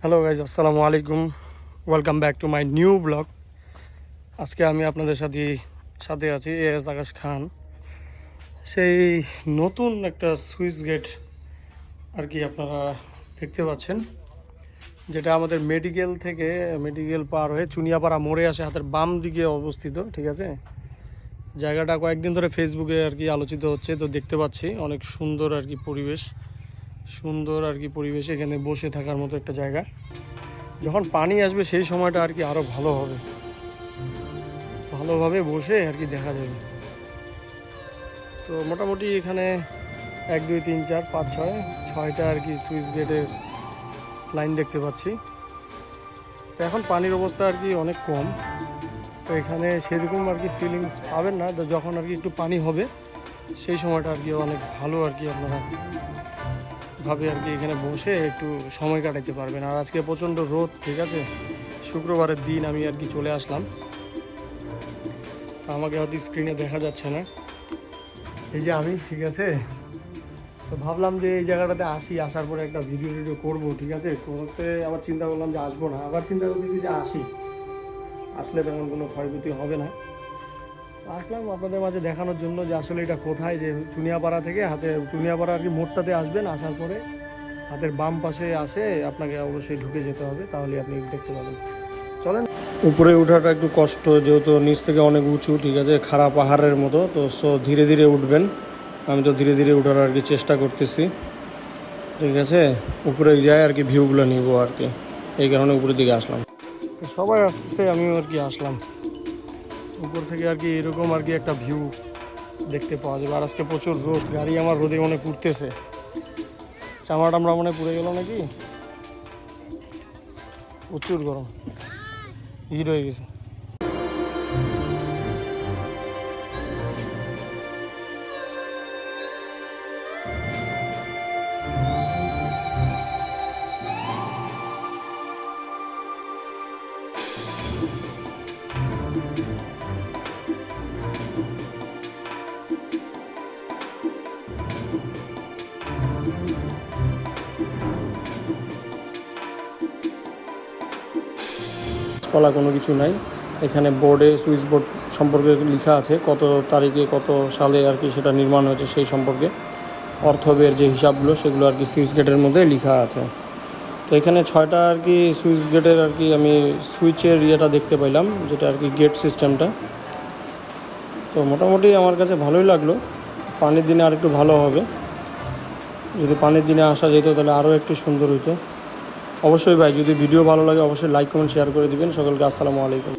Hello guys আসসালামু আলাইকুম welcome back to my new blog আজকে আমি আপনাদের সাথে সাথে আছি এ এস আকাশ খান। সেই নতুন একটা সুইচ গেট আর কি আপনারা দেখতে পাচ্ছেন, যেটা আমাদের মেডিকেল থেকে, মেডিকেল পার হয়ে চুনিয়াপাড়া মোড়ে আসে, হাতের বাম দিকে অবস্থিত, ঠিক আছে? জায়গাটা কয়েকদিন ধরে ফেসবুকে আর কি আলোচিত হচ্ছে, তো দেখতে পাচ্ছি অনেক সুন্দর আর কি পরিবেশ। সুন্দর আর কি পরিবেশ এখানে বসে থাকার মতো একটা জায়গা। যখন পানি আসবে সেই সময়টা আর কি আরও ভালো হবে। ভালোভাবে বসে আর কি দেখা যাবে। তো মোটামুটি এখানে এক, দুই, তিন, চার, পাঁচ, ছয়, ছয়টা আর কি সুইচ গেটের লাইন দেখতে পাচ্ছি। তো এখন পানির অবস্থা আর কি অনেক কম। তো এখানে সেরকম আর কি ফিলিংস পাবেন না। যখন আর কি একটু পানি হবে, সেই সময়টা আর কি অনেক ভালো আর কি আপনারা ভাবে আর কি এখানে বসে একটু সময় কাটাতে পারবেন। আর আজকে প্রচণ্ড রোদ, ঠিক আছে? শুক্রবারের দিন আমি আর কি চলে আসলাম। তো আমাকে হয়তো স্ক্রিনে দেখা যাচ্ছে না। এই যে আমি, ঠিক আছে? তো ভাবলাম যে এই জায়গাটাতে আসি, আসার পরে একটা ভিডিও টিডিও করব, ঠিক আছে? করতে আবার চিন্তা করলাম যে আসব না। আবার চিন্তা করতেছি যে আসি। আসলে তেমন কোনো ক্ষয়ক্ষতি হবে না। আসলাম আপনাদের মাঝে দেখানোর জন্য যে আসলে এটা কোথায়, যে চুনিয়াপাড়া থেকে হাতে চুনিয়াপাড়া আর কি মোড়টাতে আসবেন, আসার পরে হাতের বাম পাশে আসে, আপনাকে অবশ্যই ঢুকে যেতে হবে তাহলে আপনি দেখতে পাবেন। চলেন। উপরে ওঠাটা একটু কষ্ট, যেহেতু নিচ থেকে অনেক উঁচু, ঠিক আছে খারাপ পাহাড়ের মতো, তো সো ধীরে ধীরে উঠবেন। আমি তো ধীরে ধীরে উঠার আর কি চেষ্টা করতেছি। ঠিক আছে, উপরে যাই আর কি ভিউগুলো নিব আর কি। এই কারণে উপরের দিকে আসলাম। সবাই আসছে আমিও আর কি আসলাম। উপর থেকে আর কি এরকম আর কি একটা ভিউ দেখতে পাওয়া যাবে। আর আজকে প্রচুর রোদ, গাড়ি আমার রোদে মনে পুড়তেছে। চামড়া টামড়া মনে পুড়ে গেল নাকি? প্রচুর গরম। হিট হয়ে গেছে। কলা কোনো কিছু নাই। এখানে বোর্ডে সুইচ বোর্ড সম্পর্কে লেখা আছে কত তারিখে কত সালে আর কি সেটা নির্মাণ হয়েছে সেই সম্পর্কে। অর্থবের যে হিসাবগুলো সেগুলো আর কি সুইচ গেটের মধ্যে লেখা আছে। তো এখানে ছয়টা আর কি সুইচ গেটের আর কি আমি সুইচের ইয়েটা দেখতে পাইলাম, যেটা আর কি গেট সিস্টেমটা। তো মোটামুটি আমার কাছে ভালোই লাগল। পানির দিনে আর একটু ভালো হবে। যদি পানির দিনে আসা যেত তাহলে আরও একটু সুন্দর হতো অবশ্যই ভাই, যদি ভিডিও ভালো লাগে অবশ্যই লাইক কমেন্ট শেয়ার করে দিবেন। সকলকে আসসালামু আলাইকুম।